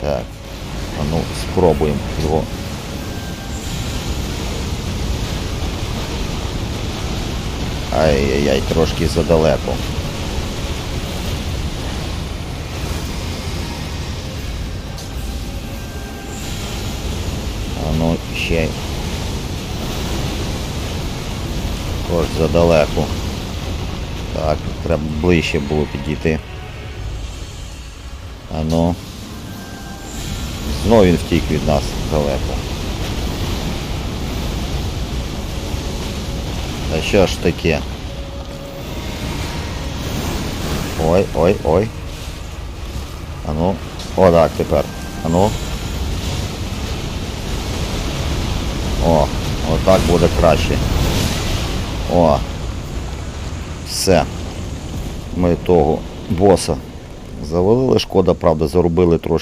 Так. А ну, спробуємо його. Ай-яй-яй, трошки задалеко. А ну ще. Також задалеко. Так, треба ближче було підійти. А ну. Знову він втік від нас далеко. Та що ж таке? Ой, ой, ой. А ну. О, так, тепер. А ну. О, отак буде краще. О. Все. Ми того боса завалили. Шкода, правда, заробили трошки.